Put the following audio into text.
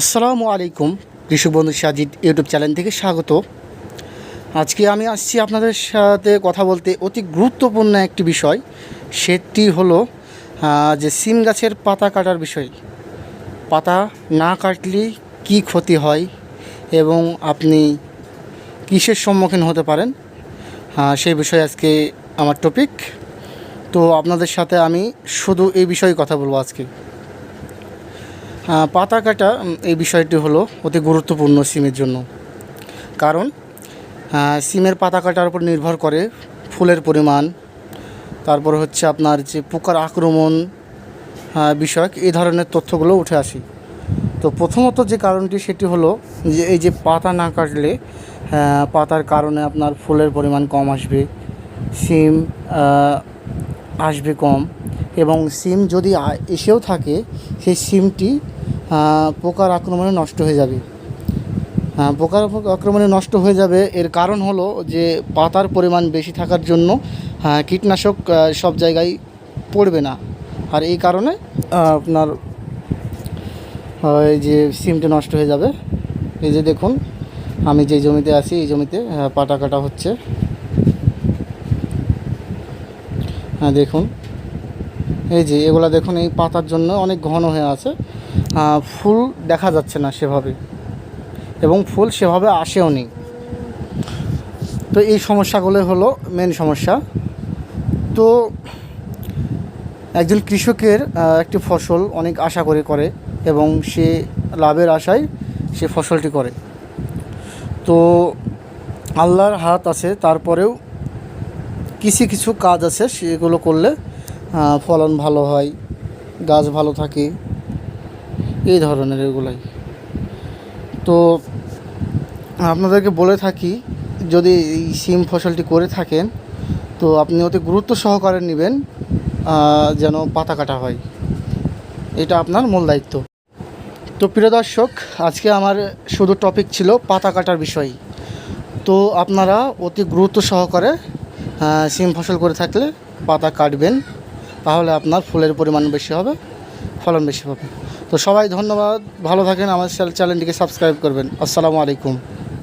আসসালামু আলাইকুম, কৃষক বন্ধু সাজিদ ইউটিউব চ্যানেল থেকে স্বাগত। আজকে আমি আসছি আপনাদের সাথে কথা বলতে অতি গুরুত্বপূর্ণ একটি বিষয়, সেটি হলো যে সিম গাছের পাতা কাটার বিষয়। পাতা না কাটলে কি ক্ষতি হয় এবং আপনি কিসের সম্মুখীন হতে পারেন? সেই বিষয়ে আজকে আমার টপিক তো আপনাদের সাথে আমি শুধু এই বিষয়ে কথা বলব আজকে। পাতা কাটা এই বিষয়টি হলো অতি গুরুত্বপূর্ণ সিমের জন্য। কারণ সিমের পাতা কাটার উপর নির্ভর করে ফুলের পরিমাণ, তারপর হচ্ছে আপনার যে পোকার আক্রমণ বিষয়ক এই ধরনের তথ্যগুলো উঠে আসে। তো প্রথমত যে কারণটি, সেটি হলো যে এই যে পাতা না কাটলে পাতার কারণে আপনার ফুলের পরিমাণ কম আসবে, সিম আসবে কম। এবং সিম যদি এসেও থাকে, সেই সিমটি পোকার আক্রমণে নষ্ট হয়ে যাবে। পোকার আক্রমণে নষ্ট হয়ে যাবে। এর কারণ হলো যে, পাতার পরিমাণ বেশি থাকার জন্য কীটনাশক সব জায়গায় পড়বে না। আর এই কারণে আপনার এই যে সিমটা নষ্ট হয়ে যাবে। এই যে দেখুন, আমি যে জমিতে আছি, এই জমিতে পাটা কাটা হচ্ছে। হ্যাঁ দেখুন। এই যে, এগুলো দেখুন, এই পাতার জন্য অনেক ঘন হয়ে আছে। ফুল দেখা যাচ্ছে না সেভাবে। এবং ফুল সেভাবে আসেও নি তো এই সমস্যাগুলো হলো মেন সমস্যা। তো একজন কৃষকের একটি ফসল অনেক আশা করে করে এবং সে লাভের আশায় সে ফসলটি করে। তো আল্লাহর হাত আছে, তারপরেও কিছু কিছু কাজ আছে সেগুলো করলে ফলন ভালো হয়, গাছ ভালো থাকে, এই ধরনের এগুলাই। তো আপনাদেরকে বলে থাকি, যদি এই সিম ফসলটি করে থাকেন, তো আপনি অতি গুরুত্ব সহকারে নেবেন যেন পাতা কাটা হয়। এটা আপনার মূল দায়িত্ব। তো প্রিয় দর্শক, আজকে আমার শুধু টপিক ছিল পাতা কাটার বিষয়। তো আপনারা অতি গুরুত্ব সহকারে সিম ফসল করে থাকলে পাতা কাটবেন। তাহলে আপনার ফুলের পরিমাণ বেশি হবে, ফলন বেশি হবে। তো সবাই ধন্যবাদ, ভালো থাকেন আমার চ্যানেলটিকে সাবস্ক্রাইব করবেন। আসসালামু আলাইকুম।